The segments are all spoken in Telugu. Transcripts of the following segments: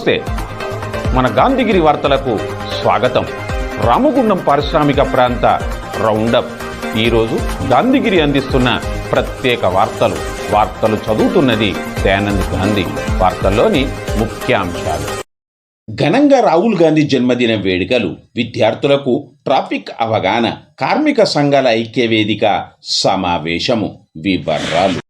నమస్తే. మన గాంధీగిరి వార్తలకు స్వాగతం. రామగుండం పారిశ్రామిక ప్రాంత రౌండప్. ఈరోజు గాంధీగిరి అందిస్తున్న ప్రత్యేక వార్తలు. వార్తలు చదువుతున్నది దయానంద్ గాంధీ. వార్తల్లోని ముఖ్యాంశాలు. ఘనంగా రాహుల్ గాంధీ జన్మదిన వేడుకలు. విద్యార్థులకు ట్రాఫిక్ అవగాహన కార్మిక సంఘాల ఐక్య వేదిక సమావేశము. వివరాలు.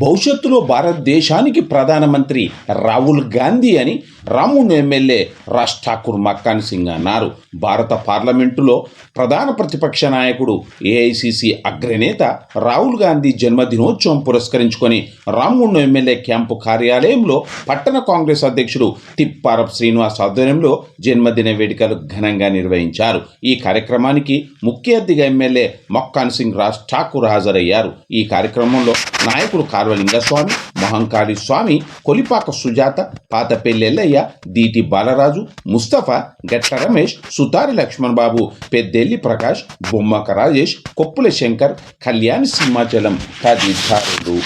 భవిష్యత్తులో భారతదేశానికి ప్రధానమంత్రి రాహుల్ గాంధీ అని రామున్ ఎమ్మెల్యే రాజ్ ఠాకూర్ మక్కాన్ సింగ్ అన్నారు. భారత పార్లమెంటులో ప్రధాన ప్రతిపక్ష నాయకుడు ఏఐసిసి అగ్రనేత రాహుల్ గాంధీ జన్మదినోత్సవం పురస్కరించుకొని రామున్ ఎమ్మెల్యే క్యాంపు కార్యాలయంలో పట్టణ కాంగ్రెస్ అధ్యక్షుడు తిప్పారప్ శ్రీనివాస్ ఆధ్వర్యంలో జన్మదిన వేడుకలు ఘనంగా నిర్వహించారు. ఈ కార్యక్రమానికి ముఖ్య అతిథిగా ఎమ్మెల్యే మక్కాన్ సింగ్ రాజ్ ఠాకూర్ హాజరయ్యారు. ఈ కార్యక్రమంలో నాయకులు కార్వలింగస్వామి మహంకాళి స్వామి కొలిపాక సుజాత పాతపెల్లి ఎల్లయ్య దీటి బాలరాజు ముస్తఫా గట్ట రమేష్ సుతారి లక్ష్మణ్ బాబు పెద్దెల్లి ప్రకాష్ బొమ్మక రాజేష్ కొప్పుల శంకర్ కళ్యాణ్ సింహాచలం తదితరులు.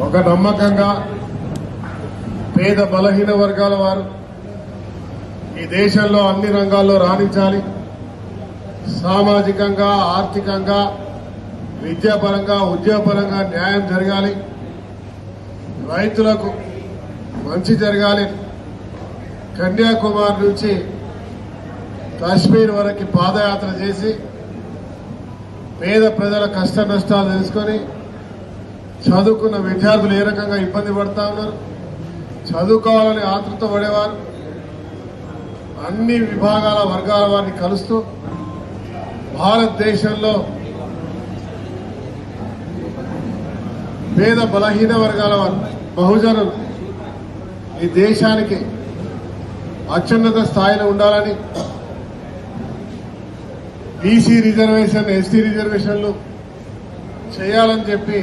ఒక నమ్మకంగా పేద బలహీన వర్గాల వారు ఈ దేశంలో అన్ని రంగాల్లో రాణించాలి. సామాజికంగా ఆర్థికంగా విద్యాపరంగా ఉద్యోగపరంగా న్యాయం జరగాలి. రైతులకు మంచి జరగాలి. కన్యాకుమారి నుంచి కాశ్మీర్ వరకు పాదయాత్ర చేసి పేద ప్రజల కష్ట నష్టాలు తెలుసుకొని చదువుకున్న విద్యార్థులు ఏ రకంగా ఇబ్బంది పడతా ఉన్నారు? చదువుకోవాలని ఆతృత పడేవారు? అన్ని విభాగాల వర్గాల వారిని కలుస్తూ భారతదేశంలో పేద బలహీన వర్గాల వారు బహుజనులు ఈ దేశానికి అత్యున్నత స్థాయిలో ఉండాలని బీసీ రిజర్వేషన్ ఎస్టీ రిజర్వేషన్లు చేయాలని చెప్పి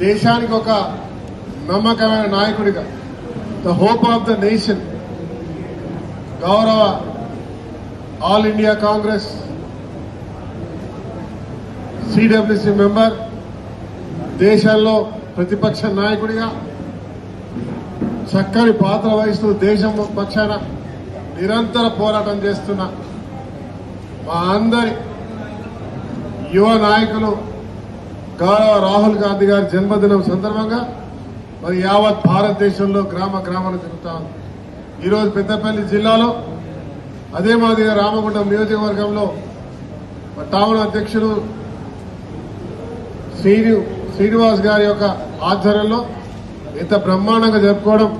దేశానికి ఒక నమ్మకమైన నాయకుడిగా the hope of the nation గౌరవ all India Congress CWC member దేశంలో ప్రతిపక్ష నాయకుడిగా చక్కని పాత్ర వహిస్తూ దేశం పక్షాన నిరంతర పోరాటం చేస్తున్న మా అందరి యువ నాయకులు గౌరవ రాహుల్ గాంధీ గారి జన్మదినం సందర్భంగా మరి యావత్ భారతదేశంలో గ్రామ గ్రామాలు తిరుగుతా ఉంది. ఈరోజు పెద్దపల్లి జిల్లాలో అదే మాదిరిగా రామగుండం నియోజకవర్గంలో టౌన్ అధ్యక్షుడు శ్రీని శ్రీనివాస్ గారి యొక్క ఆధ్వర్యంలో ఇంత బ్రహ్మాండంగా జరుపుకోవడం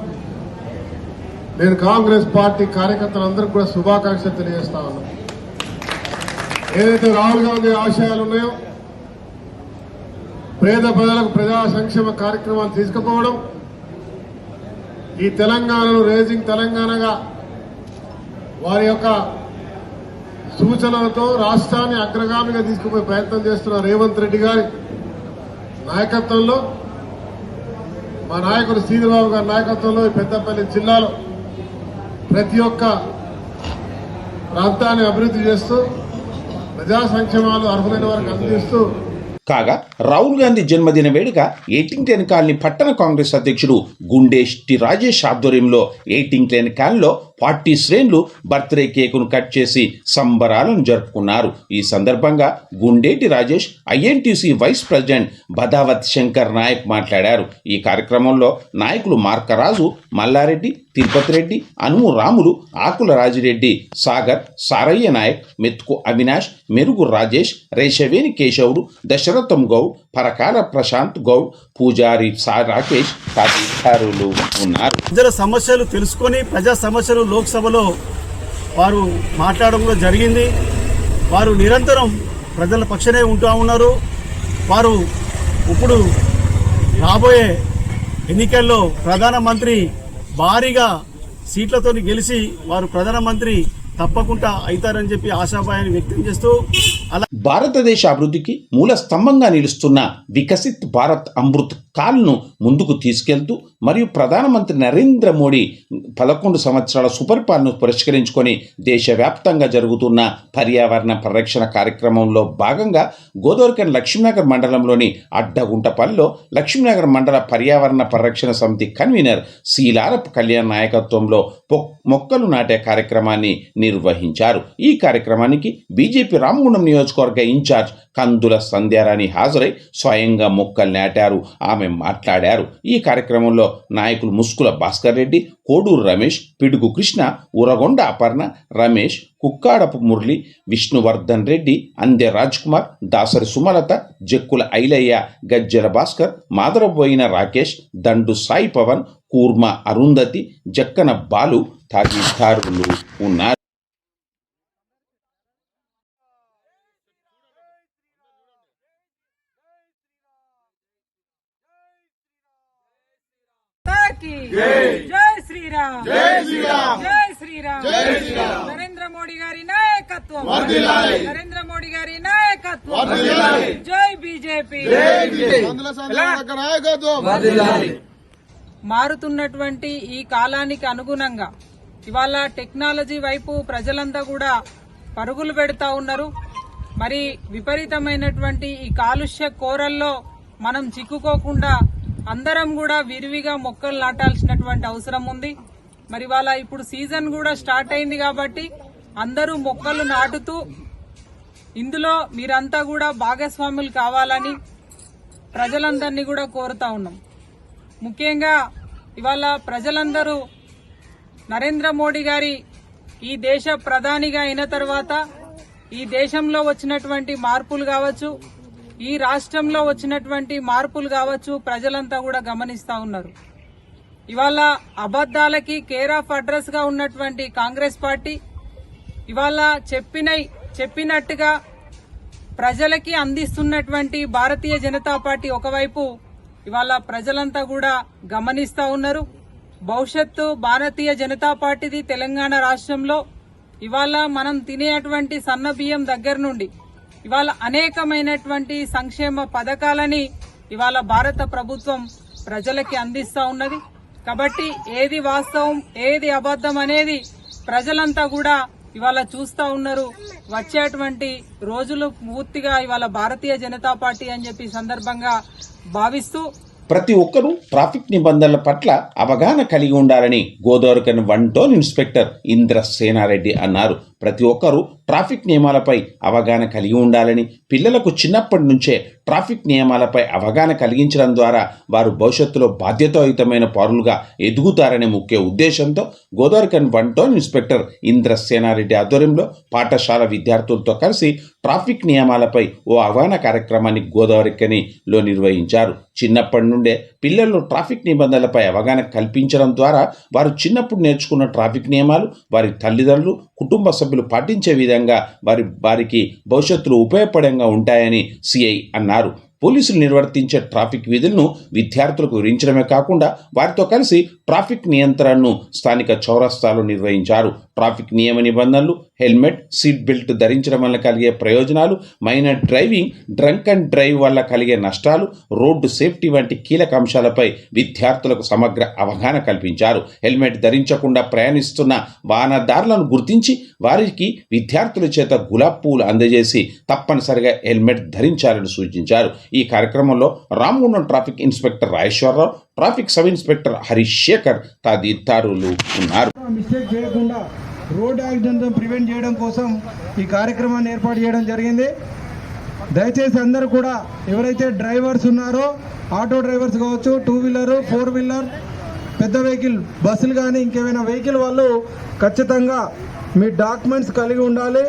నేను కాంగ్రెస్ పార్టీ కార్యకర్తలందరికీ కూడా శుభాకాంక్షలు తెలియజేస్తా ఉన్నాను ఏదైతే రాహుల్ గాంధీ ఆశయాలు ఉన్నాయో పేద ప్రజలకు ప్రజా సంక్షేమ కార్యక్రమాలు తీసుకుపోవడం ఈ తెలంగాణను రేజింగ్ తెలంగాణగా వారి యొక్క సూచనలతో రాష్ట్రాన్ని అగ్రగామిగా తీసుకుపోయే ప్రయత్నం చేస్తున్న రేవంత్ రెడ్డి గారి నాయకత్వంలో మా నాయకుడు శ్రీధరబాబు గారి నాయకత్వంలో పెద్దపల్లి జిల్లాలో ప్రతి ఒక్క ప్రాంతాన్ని అభివృద్ధి చేస్తూ ప్రజా సంక్షేమాలు అర్హులైన వారికి అందిస్తూ కాగా రాహుల్ గాంధీ జన్మదిన వేడుక ఎయిటింగ్టెన్ కాలనీ పట్టణ కాంగ్రెస్ అధ్యక్షుడు గుండేష్ శ్రీ రాజేష్ ఆధ్వర్యంలో ఎయిటింగ్టెన్ కాలనీలో పార్టీ శ్రేణులు బర్త్డే కేకును కట్ చేసి సంబరాలను జరుపుకున్నారు. ఈ సందర్భంగా Gundeti Rajesh INTC vice president Bhadavath Shankar Naik మాట్లాడారు. ఈ కార్యక్రమంలో నాయకులు మార్కరాజు మల్లారెడ్డి తిరుపతి రెడ్డి అనుము రాములు ఆకుల రాజిరెడ్డి సాగర్ సారయ్య నాయక్ మెత్తుకు అవినాష్ మెరుగు రాజేష్ రేషవేణి కేశవుడు దశరథం గౌడ్ పరకాల ప్రశాంత్ గౌడ్ పూజారి రాకేష్ తదితరులు ఉన్నారు. ప్రజల సమస్యలు తెలుసుకొని ప్రజా సమస్యలు లోక్సభలో వారు మాట్లాడడం కూడా జరిగింది. వారు నిరంతరం ప్రజల పక్షనే ఉంటూ ఉన్నారు. వారు ఇప్పుడు రాబోయే ఎన్నికల్లో ప్రధానమంత్రి భారీగా సీట్లతో గెలిచి వారు ప్రధానమంత్రి తప్పకుండా అవుతారని చెప్పి ఆశాభాయాన్ని వ్యక్తం చేస్తూ అలా భారతదేశ అభివృద్ధికి మూల స్తంభంగా నిలుస్తున్న వికసిత్ భారత్ అమృత్ కాల్ను ముందుకు తీసుకెళ్తూ మరియు ప్రధానమంత్రి నరేంద్ర మోడీ పదకొండు సంవత్సరాల సుపరిపాలన పురస్కరించుకొని దేశవ్యాప్తంగా జరుగుతున్న పర్యావరణ పరిరక్షణ కార్యక్రమంలో భాగంగా గోదావరికన్ లక్ష్మీనగర్ మండలంలోని అడ్డగుంటపల్లిలో లక్ష్మీనగర్ మండల పర్యావరణ పరిరక్షణ సమితి కన్వీనర్ శీలారప్ కళ్యాణ్ నాయకత్వంలో మొక్కలు నాటే కార్యక్రమాన్ని నిర్వహించారు. ఈ కార్యక్రమానికి బీజేపీ రామగుండం నియోజకవర్గ ఇన్ఛార్జ్ కందుల సంధ్యారాణి హాజరై స్వయంగా మొక్కలు నాటారు. ఆమె మాట్లాడారు. ఈ కార్యక్రమంలో నాయకులు ముస్కుల భాస్కర్ రెడ్డి కోడూరు రమేష్ పిడుగు కృష్ణ ఉరగొండ అపర్ణ రమేష్ కుక్కాడపు మురళి విష్ణువర్ధన్ రెడ్డి అందె రాజ్ కుమార్ దాసరి సుమలత జక్కుల ఐలయ్య గజ్జల భాస్కర్ మాదరబోయిన రాకేష్ దండు సాయి పవన్ కూర్మ అరుంధతి జక్కన బాలు తదితరులు ఉన్నారు. జై. శ్రీరామ్. జై శ్రీరామ్. జై శ్రీరామ్. జై శ్రీరామ్. నరేంద్ర మోడీ గారి నాయకత్వం. నరేంద్ర మోడీ గారి నాయకత్వం. జై బీజేపీ. మారుతున్నటువంటి ఈ కాలానికి అనుగుణంగా ఇవాళ టెక్నాలజీ వైపు ప్రజలంతా కూడా పరుగులు పెడతా ఉన్నారు. మరి విపరీతమైనటువంటి ఈ కాలుష్య కోరల్లో మనం చిక్కుకోకుండా అందరం కూడా విరివిగా మొక్కలు నాటాల్సినటువంటి అవసరం ఉంది. మరి వాళ్ళ ఇప్పుడు సీజన్ కూడా స్టార్ట్ అయింది కాబట్టి అందరూ మొక్కలు నాటుతూ ఇందులో మీరంతా కూడా భాగస్వాములు కావాలని ప్రజలందరినీ కూడా కోరుతా ఉన్నాం. ముఖ్యంగా ఇవాళ ప్రజలందరూ నరేంద్ర మోడీ గారి ఈ దేశ ప్రధానిగా అయిన తర్వాత ఈ దేశంలో వచ్చినటువంటి మార్పులు కావచ్చు ఈ రాష్ట్రంలో వచ్చినటువంటి మార్పులు కావచ్చు ప్రజలంతా కూడా గమనిస్తా ఉన్నారు. ఇవాళ అబద్దాలకి కేర్ ఆఫ్ అడ్రస్గా ఉన్నటువంటి కాంగ్రెస్ పార్టీ ఇవాళ చెప్పిన చెప్పినట్టుగా ప్రజలకి అందిస్తున్నటువంటి భారతీయ జనతా పార్టీ ఒకవైపు ఇవాళ ప్రజలంతా కూడా గమనిస్తా ఉన్నారు. భవిష్యత్తు భారతీయ జనతా పార్టీది తెలంగాణ రాష్ట్రంలో ఇవాళ మనం తినేటువంటి సన్న బియ్యం దగ్గర నుండి ఇవాళ అనేకమైనటువంటి సంక్షేమ పథకాలని ఇవాళ భారత ప్రభుత్వం ప్రజలకి అందిస్తా ఉన్నది. కాబట్టి ఏది వాస్తవం ఏది అబద్ధం అనేది ప్రజలంతా కూడా ఇవాళ చూస్తూ ఉన్నారు. వచ్చేటువంటి రోజులు పూర్తిగా ఇవాళ భారతీయ జనతా పార్టీ అని చెప్పి సందర్భంగా భావిస్తూ ప్రతి ఒక్కరూ ట్రాఫిక్ నిబంధనల పట్ల అవగాహన కలిగి ఉండాలని Godavarikhani one town inspector Indra Senareddy అన్నారు. ప్రతి ఒక్కరూ ట్రాఫిక్ నియమాలపై అవగాహన కలిగి ఉండాలని పిల్లలకు చిన్నప్పటి నుంచే ట్రాఫిక్ నియమాలపై అవగాహన కలిగించడం ద్వారా వారు భవిష్యత్తులో బాధ్యతాయుతమైన పౌరులుగా ఎదుగుతారనే ముఖ్య ఉద్దేశంతో Godavarikhani one town inspector Indra Senareddy ఆధ్వర్యంలో పాఠశాల విద్యార్థులతో కలిసి ట్రాఫిక్ నియమాలపై ఓ అవగాహన కార్యక్రమాన్ని గోదావరికనిలో నిర్వహించారు. చిన్నప్పటి నుండే పిల్లల్లో ట్రాఫిక్ నిబంధనలపై అవగాహన కల్పించడం ద్వారా వారు చిన్నప్పుడు నేర్చుకున్న ట్రాఫిక్ నియమాలు వారి తల్లిదండ్రులు కుటుంబ సభ్యులు పాటించే విధంగా వారి వారికి భవిష్యత్తులో ఉపయోగపడంగా ఉంటాయని సిఐ అన్నారు. పోలీసులు నిర్వర్తించే ట్రాఫిక్ విధులను విద్యార్థులకు వివరించడమే కాకుండా వారితో కలిసి ట్రాఫిక్ నియంత్రణను స్థానిక చౌరస్తాలో నిర్వహించారు. ట్రాఫిక్ నియమ నిబంధనలు హెల్మెట్ సీట్ బెల్ట్ ధరించడం వల్ల కలిగే ప్రయోజనాలు minor driving drunk and drive వల్ల కలిగే నష్టాలు రోడ్డు సేఫ్టీ వంటి కీలక అంశాలపై విద్యార్థులకు సమగ్ర అవగాహన కల్పించారు. హెల్మెట్ ధరించకుండా ప్రయాణిస్తున్న వాహనదారులను గుర్తించి వారికి విద్యార్థుల చేత గులాబ్ పూలు అందజేసి తప్పనిసరిగా హెల్మెట్ ధరించాలని సూచించారు. ఈ కార్యక్రమంలో Ramagundam traffic inspector Rajeswararao traffic sub inspector Harish Shekhar తదితరులు ఉన్నారు. మిస్టేక్ చేయకుండా రోడ్ యాక్సిడెంట్ ప్రివెంట్ చేయడం కోసం ఈ కార్యక్రమాన్ని ఏర్పాటు చేయడం జరిగింది. దయచేసి అందరూ కూడా ఎవరైతే డ్రైవర్స్ ఉన్నారో ఆటో డ్రైవర్స్ కావచ్చు టూ వీలర్ ఫోర్ వీలర్ పెద్ద వెహికల్ బస్సులు కానీ ఇంకేమైనా వెహికల్ వాళ్ళు ఖచ్చితంగా మీ డాక్యుమెంట్స్ కలిగి ఉండాలి.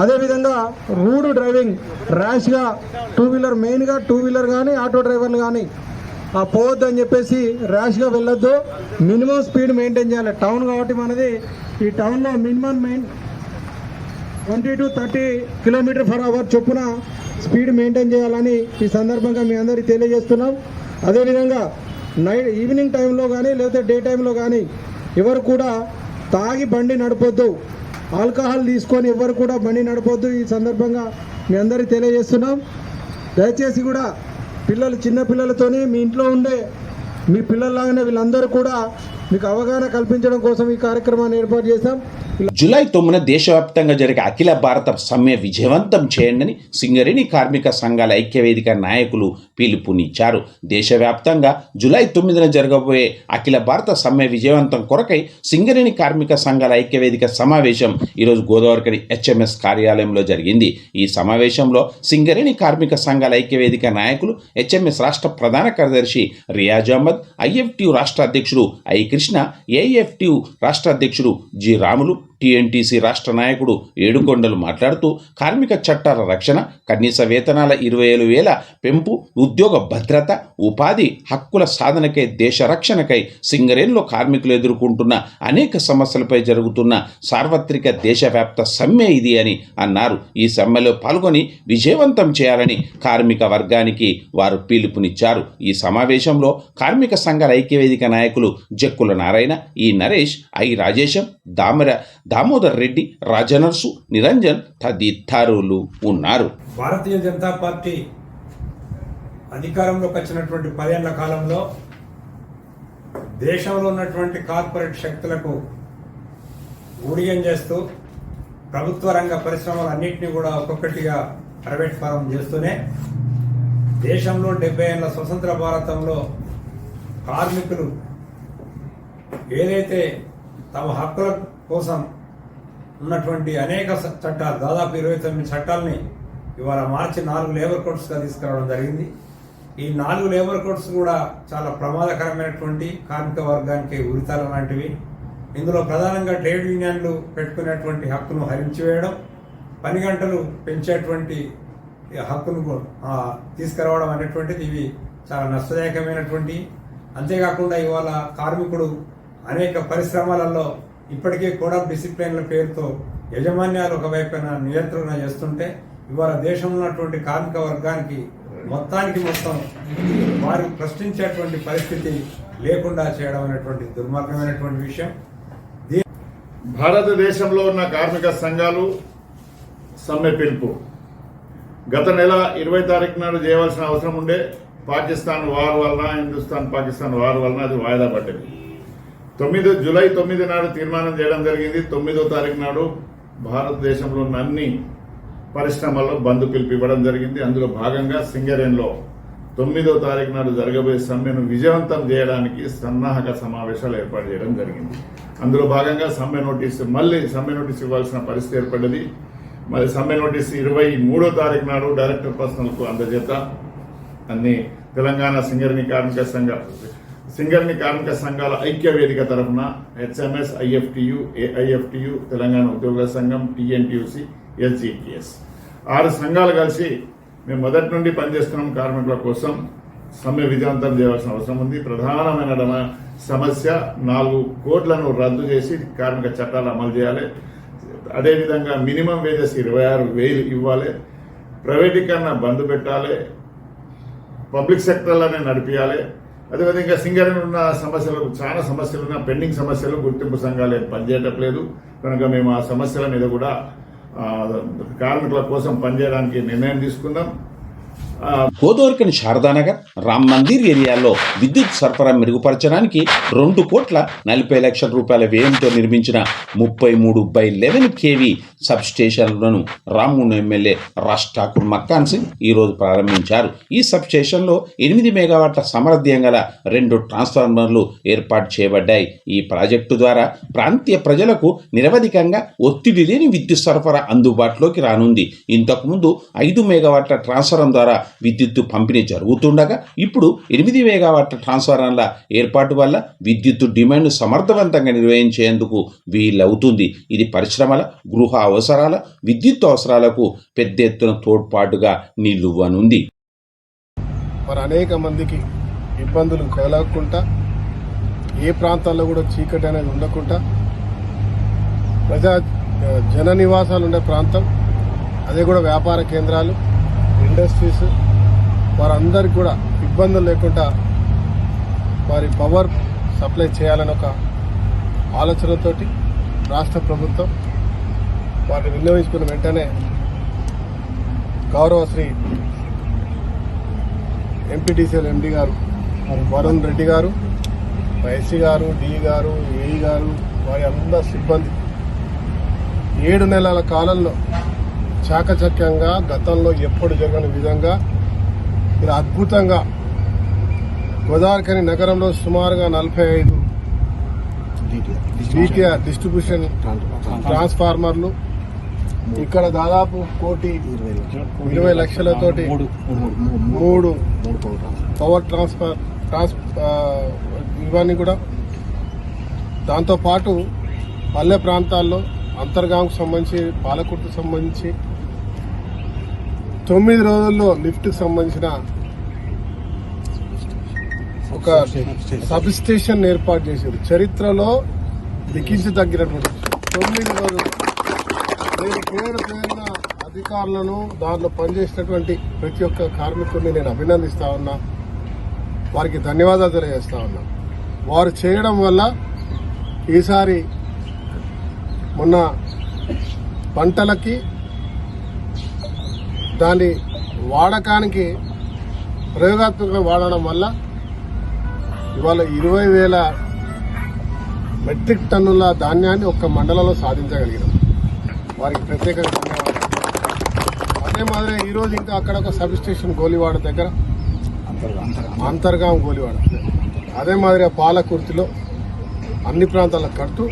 అదేవిధంగా రూడ్ డ్రైవింగ్ ర్యాష్గా టూ వీలర్ మెయిన్గా టూ వీలర్ కానీ ఆటో డ్రైవర్లు కానీ ఆ పోవద్దు అని చెప్పేసి ర్యాష్గా వెళ్ళొద్దు. మినిమం స్పీడ్ మెయింటైన్ చేయాలి. టౌన్ కాబట్టి మనది ఈ టౌన్లో minimum main twenty to thirty kilometer per hour చొప్పున స్పీడ్ మెయింటైన్ చేయాలని ఈ సందర్భంగా మీ అందరికీ తెలియజేస్తున్నాం. అదేవిధంగా నైట్ ఈవినింగ్ టైంలో కానీ లేకపోతే డే టైంలో కానీ ఎవరు కూడా తాగి బండి నడపొద్దు. ఆల్కహాల్ తీసుకొని ఎవరు కూడా బండి నడపొద్దు ఈ సందర్భంగా మీ అందరికీ తెలియజేస్తున్నాం. దయచేసి కూడా పిల్లలు చిన్న పిల్లలతోనే మీ ఇంట్లో ఉండే మీ పిల్లల్లాగానే వీళ్ళందరూ కూడా మీకు అవగాహన కల్పించడం కోసం ఈ కార్యక్రమాన్ని ఏర్పాటు చేశాం. జూలై తొమ్మిదిన దేశవ్యాప్తంగా జరిగే అఖిల భారత సమ్మె విజయవంతం చేయండి సింగరేణి కార్మిక సంఘాల ఐక్యవేదిక నాయకులు పిలుపునిచ్చారు. దేశవ్యాప్తంగా జూలై తొమ్మిదిన జరగబోయే అఖిల భారత సమ్మె విజయవంతం కొరకై సింగరేణి కార్మిక సంఘాల ఐక్యవేదిక సమావేశం ఈరోజు గోదావరికని హెచ్ఎంఎస్ కార్యాలయంలో జరిగింది. ఈ సమావేశంలో సింగరేణి కార్మిక సంఘాల ఐక్యవేదిక నాయకులు హెచ్ఎంఎస్ రాష్ట్ర ప్రధాన కార్యదర్శి రియాజ్ అహ్మద్ ఐఎఫ్టియు రాష్ట్ర అధ్యక్షుడు ఐ కృష్ణ ఏఎఫ్టియు రాష్ట్ర అధ్యక్షుడు జి రాములు. టీఎన్టీసీ రాష్ట్ర నాయకుడు ఏడుకొండలు మాట్లాడుతూ కార్మిక చట్టాల రక్షణ కనీస వేతనాల ఇరవై ఏడు వేల పెంపు ఉద్యోగ భద్రత ఉపాధి హక్కుల సాధనకై దేశ రక్షణకై సింగరేణిలో కార్మికులు ఎదుర్కొంటున్న అనేక సమస్యలపై జరుగుతున్న సార్వత్రిక దేశవ్యాప్త సమ్మె ఇది అని అన్నారు. ఈ సమ్మెలో పాల్గొని విజయవంతం చేయాలని కార్మిక వర్గానికి వారు పిలుపునిచ్చారు. ఈ సమావేశంలో కార్మిక సంఘాల ఐక్యవేదిక నాయకులు జక్కుల నారాయణ ఈ నరేష్ ఐ రాజేశం దామర దామోదర్ రెడ్డి రాజనర్సు నిరంజన్ తదితరులు ఉన్నారు. భారతీయ జనతా పార్టీ అధికారంలోకి వచ్చినటువంటి పదేళ్ళ కాలంలో దేశంలో ఉన్నటువంటి కార్పొరేట్ శక్తులకు ఊడియం చేస్తూ ప్రభుత్వ రంగ పరిశ్రమలన్నింటినీ కూడా ఒక్కొక్కటిగా ప్రైవేట్ ఫారం చేస్తూనే దేశంలో డెబ్బై ఏళ్ళ స్వతంత్ర భారతంలో కార్మికులు ఏదైతే తమ హక్కుల కోసం ఉన్నటువంటి అనేక చట్టాలు దాదాపు ఇరవై తొమ్మిది చట్టాలని ఇవాళ మార్చి నాలుగు లేబర్ కోడ్స్గా తీసుకురావడం జరిగింది. ఈ నాలుగు లేబర్ కోడ్స్ కూడా చాలా ప్రమాదకరమైనటువంటి కార్మిక వర్గానికి ఉరితాల లాంటివి. ఇందులో ప్రధానంగా ట్రేడ్ యూనియన్లు పెట్టుకునేటువంటి హక్కును హరించివేయడం పని గంటలు పెంచేటువంటి హక్కును తీసుకురావడం అనేటువంటిది ఇవి చాలా నష్టదాయకమైనటువంటి అంతేకాకుండా ఇవాళ కార్మికుడు అనేక పరిశ్రమలలో ఇప్పటికే కోడ్ ఆఫ్ డిసిప్లిన్ల పేరుతో యజమాన్యాలు ఒకవైపున నియంత్రణ చేస్తుంటే ఇవాళ దేశంలో ఉన్నటువంటి కార్మిక వర్గానికి మొత్తానికి మొత్తం వారు ప్రశ్నించేటువంటి పరిస్థితి లేకుండా చేయడం అనేటువంటి దుర్మార్గమైనటువంటి విషయం. భారతదేశంలో ఉన్న కార్మిక సంఘాలు సమ్మె పిలుపు. గత నెల ఇరవై తారీఖు నాడు చేయవలసిన అవసరం ఉండే పాకిస్తాన్ వార్ వలన హిందుస్థాన్ పాకిస్తాన్ వార్ వలన అది వాయిదా పడ్డది. తొమ్మిది జూలై తొమ్మిది నాడు తీర్మానం చేయడం జరిగింది. తొమ్మిదో తారీఖు నాడు భారతదేశంలో ఉన్న అన్ని పరిశ్రమల్లో బంద్ పిలుపు ఇవ్వడం జరిగింది. అందులో భాగంగా సింగరేన్లో తొమ్మిదో తారీఖు నాడు జరగబోయే సమ్మెను విజయవంతం చేయడానికి సన్నాహక సమావేశాలు ఏర్పాటు చేయడం జరిగింది. అందులో భాగంగా సమ్మె నోటీసు మళ్ళీ సమ్మె నోటీసు ఇవ్వాల్సిన పరిస్థితి ఏర్పడ్డది. మరి సమ్మె నోటీసు ఇరవై మూడో తారీఖు నాడు డైరెక్టర్ పర్సనల్కు అందజేత. అన్ని తెలంగాణ సింగరేణి కార్మిక సంఘ సింగల్ని కార్మిక సంఘాల ఐక్య వేదిక తరఫున హెచ్ఎంఎస్ ఐఎఫ్టియు ఏఐఎఫ్టియు తెలంగాణ ఉద్యోగ సంఘం టిఎన్టీయూసి ఎస్జిటిఎస్ ఆరు సంఘాలు కలిసి మేము మొదటి నుండి పనిచేస్తున్నాం కార్మికుల కోసం. సమ్మె విజయవంతం చేయాల్సిన అవసరం ఉంది. ప్రధానమైన సమస్య నాలుగు కోట్లను రద్దు చేసి కార్మిక చట్టాలు అమలు చేయాలి. అదేవిధంగా మినిమం వేజెస్ ఇరవై ఆరు వేలు ఇవ్వాలి. ప్రైవేటీకరణ బంద్ పెట్టాలి. పబ్లిక్ సెక్టర్లోనే నడిపించాలి అదేవిధంగా సింగరేణి ఉన్న సమస్యలు చాలా సమస్యలు ఉన్న పెండింగ్ సమస్యలు గుర్తింపు సంఘాలు పనిచేయటం లేదు కనుక మేము ఆ సమస్యల మీద కూడా కార్మికుల కోసం పనిచేయడానికి నిర్ణయం తీసుకున్నాం గోదావరికని శారదానగర్ రామ్ మందిర్ ఏరియాలో విద్యుత్ సరఫరా మెరుగుపరచడానికి రెండు కోట్ల నలభై లక్షల రూపాయల వ్యయంతో నిర్మించిన ముప్పై మూడు బై లెవెన్ కేవీ సబ్ స్టేషన్లను ఎమ్మెల్యే రాజ్ ఠాకూర్ మక్కాన్ సింగ్ ఈరోజు ప్రారంభించారు. ఈ సబ్ స్టేషన్లో ఎనిమిది మెగావాట్ల సామర్థ్యం గల రెండు ట్రాన్స్ఫార్మర్లు ఏర్పాటు చేయబడ్డాయి. ఈ ప్రాజెక్టు ద్వారా ప్రాంతీయ ప్రజలకు నిరవధికంగా ఒత్తిడి లేని విద్యుత్ సరఫరా అందుబాటులోకి రానుంది. ఇంతకుముందు ఐదు మెగావాట్ల ట్రాన్స్ఫారం ద్వారా విద్యుత్తు పంపిణీ జరుగుతుండగా ఇప్పుడు ఎనిమిది మెగావాట్ల ట్రాన్స్ఫార్మర్ల ఏర్పాటు వల్ల విద్యుత్తు డిమాండ్ సమర్థవంతంగా నిర్వహించేందుకు వీలవుతుంది. ఇది పరిశ్రమల గృహ అవసరాల విద్యుత్ అవసరాలకు పెద్ద ఎత్తున తోడ్పాటుగా నిలువనుంది. మరి అనేక మందికి ఇబ్బందులు కలగకుండా ఏ ప్రాంతాల్లో కూడా చీకటి అనేది ఉండకుండా ప్రజా జన నివాసాలు ఉండే ప్రాంతం అదే కూడా వ్యాపార కేంద్రాలు ఇండస్ట్రీస్ వారందరికీ కూడా ఇబ్బందులు లేకుండా వారి పవర్ సప్లై చేయాలని ఒక ఆలోచనతోటి రాష్ట్ర ప్రభుత్వం వారిని వినియోగించుకున్న వెంటనే గౌరవ శ్రీ ఎంపీటీసీఎల్ ఎండి గారు వరుణ్ రెడ్డి గారు ఎస్సీ గారు డి గారు ఏఈ గారు వారి అందరు సిబ్బంది ఏడు నెలల కాలంలో చాకచక్యంగా గతంలో ఎప్పుడు జరగని విధంగా ఇలా అద్భుతంగా గోదావరిఖని నగరంలో సుమారుగా నలభై ఐదు డిటిఆర్ డిస్ట్రిబ్యూషన్ ట్రాన్స్ఫార్మర్లు. ఇక్కడ దాదాపు కోటి ఇరవై లక్షలతోటి మూడు పవర్ ట్రాన్స్ఫర్. ట్రాన్స్ ఇవన్నీ కూడా. దాంతోపాటు పల్లె ప్రాంతాల్లో అంతర్గాంకు సంబంధించి పాలకుర్తికి సంబంధించి తొమ్మిది రోజుల్లో లిఫ్ట్కి సంబంధించిన ఒక సబ్ స్టేషన్ ఏర్పాటు చేశారు. చరిత్రలో లిఖించి తగ్గినటువంటి తొమ్మిది రోజులు. నేను పేరు పేరున అధికారులను దానిలో పనిచేసినటువంటి ప్రతి ఒక్క కార్మికుడిని నేను అభినందిస్తా ఉన్నా. వారికి ధన్యవాదాలు తెలియజేస్తా ఉన్నా. వారు చేయడం వల్ల ఈసారి మొన్న పంటలకి దాని వాడకానికి ప్రయోగాత్మకంగా వాడడం వల్ల ఇవాళ ఇరవై వేల మెట్రిక్ టన్నుల ధాన్యాన్ని ఒక్క మండలంలో సాధించగలిగినాం. వారికి ప్రత్యేకంగా ధన్యవాదాలు. అదే మాదిరి ఈరోజు ఇంకా అక్కడ ఒక సబ్ స్టేషన్ గోలివాడ దగ్గర అంతర్గాం గోలివాడ. అదే మాదిరిగా పాలకుర్తిలో అన్ని ప్రాంతాలకు కడుతూ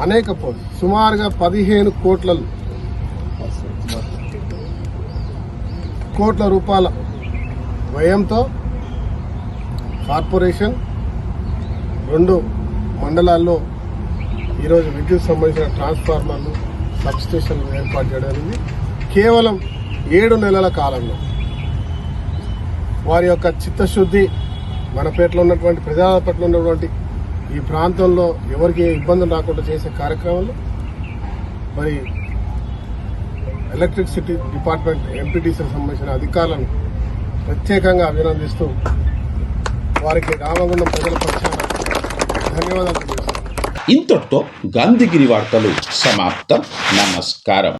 అనేక పో- సుమారుగా పదిహేను కోట్ల కోట్ల రూపాయల వ్యయంతో కార్పొరేషన్ రెండు మండలాల్లో ఈరోజు విద్యుత్ సంబంధించిన ట్రాన్స్ఫార్మర్లు సబ్స్టేషన్లు ఏర్పాటు చేయడం జరిగింది. కేవలం ఏడు నెలల కాలంలో వారి యొక్క చిత్తశుద్ధి మన పేటలో ఉన్నటువంటి ప్రజల పట్ల ఉన్నటువంటి ఈ ప్రాంతంలో ఎవరికి ఏ ఇబ్బందులు రాకుండా చేసే కార్యక్రమంలో మరి ఎలక్ట్రిసిటీ డిపార్ట్మెంట్ ఎంపీటీసీకి సంబంధించిన అధికారులను ప్రత్యేకంగా అభినందిస్తూ వారికి రామగుండం ప్రజల పక్షాన ధన్యవాదాలు. ఇంతటితో గాంధీగిరి వార్తలు సమాప్తం. నమస్కారం.